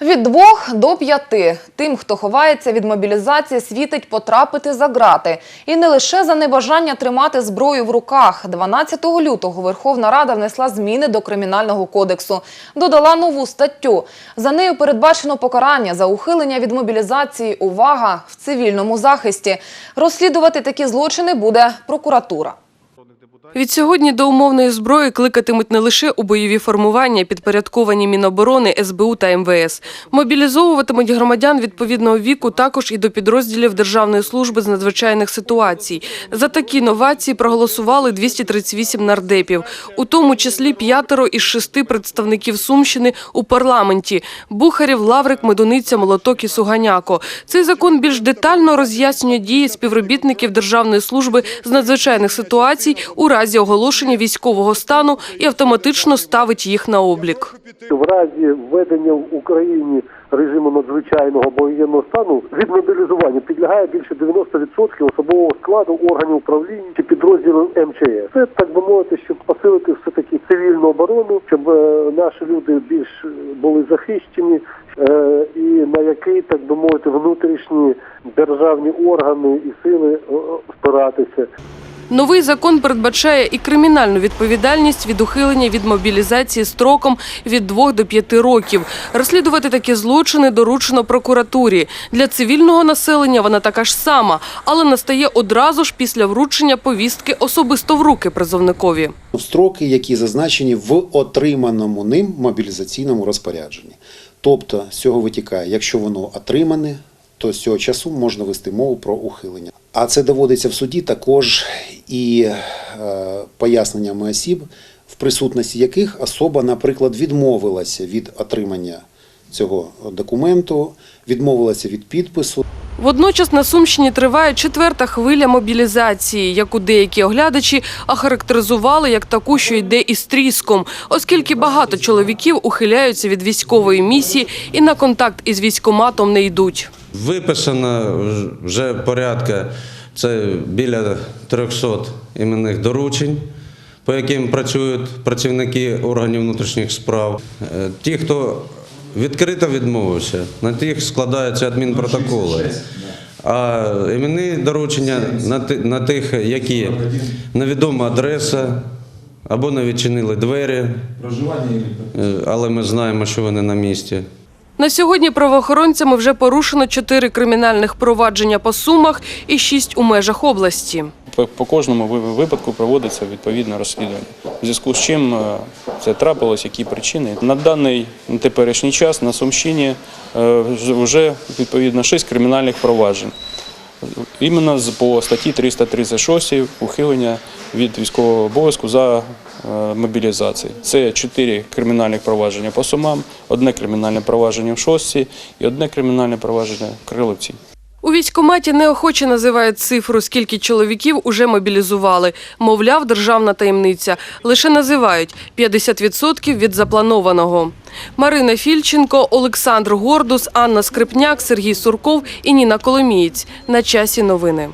Від двох до п'яти тим, хто ховається від мобілізації, світить потрапити за грати. І не лише за небажання тримати зброю в руках. 12 лютого Верховна Рада внесла зміни до Кримінального кодексу. Додала нову статтю. За нею передбачено покарання за ухилення від мобілізації. Увага в цивільному захисті. Розслідувати такі злочини буде прокуратура. Відсьогодні до умовної зброї кликатимуть не лише у бойові формування, підпорядковані Міноборони, СБУ та МВС. Мобілізовуватимуть громадян відповідного віку також і до підрозділів Державної служби з надзвичайних ситуацій. За такі новації проголосували 238 нардепів, у тому числі п'ятеро із шести представників Сумщини у парламенті – Бухарів, Лаврик, Медуниця, Молоток і Суганяко. Цей закон більш детально роз'яснює дії співробітників Державної служби з надзвичайних ситуацій у разі оголошення військового стану і автоматично ставить їх на облік. В разі введення в Україні режиму надзвичайного або воєнного стану від мобілізування підлягає більше 90% особового складу органів управління чи підрозділів МЧС. Це так би мовити, щоб посилити все таки цивільну оборону, щоб е, наші люди більш були захищені, е, і на який так би мовити внутрішні державні органи і сили е, спиратися. Новий закон передбачає і кримінальну відповідальність від ухилення від мобілізації строком від 2 до 5 років. Розслідувати такі злочини доручено прокуратурі. Для цивільного населення вона така ж сама, але настає одразу ж після вручення повістки особисто в руки призовникові. строки, які зазначені в отриманому ним мобілізаційному розпорядженні. Тобто з цього витікає, якщо воно отримане, то з цього часу можна вести мову про ухилення. А це доводиться в суді також і е, поясненнями осіб, в присутності яких особа, наприклад, відмовилася від отримання цього документу, відмовилася від підпису. Водночас на Сумщині триває четверта хвиля мобілізації, яку деякі оглядачі охарактеризували як таку, що йде із тріском, оскільки багато чоловіків ухиляються від військової місії і на контакт із військоматом не йдуть. Виписано вже порядка, це біля 300 іменних доручень, по яким працюють працівники органів внутрішніх справ. Е, Ті, хто відкрито відмовився, на тих складаються адмінпротоколи. А іменні доручення на тих, які невідома адреса або не відчинили двері, е, але ми знаємо, що вони на місці. На сьогодні правоохоронцями вже порушено чотири кримінальних провадження по сумах і шість у межах області. По, кожному випадку проводиться відповідне розслідування. В зв'язку з чим е, це трапилось, які причини. На даний теперішній час на Сумщині е, вже відповідно шість кримінальних проваджень. Іменно по статті 336 ухилення від військового обов'язку за е, мобілізацію. Це чотири кримінальних провадження по сумам, одне кримінальне провадження в шостці і одне кримінальне провадження в Криловці. У військкоматі неохоче називають цифру, скільки чоловіків уже мобілізували. Мовляв, державна таємниця. Лише називають 50% від запланованого. Марина Фільченко, Олександр Гордус, Анна Скрипняк, Сергій Сурков і Ніна Коломієць. На часі новини.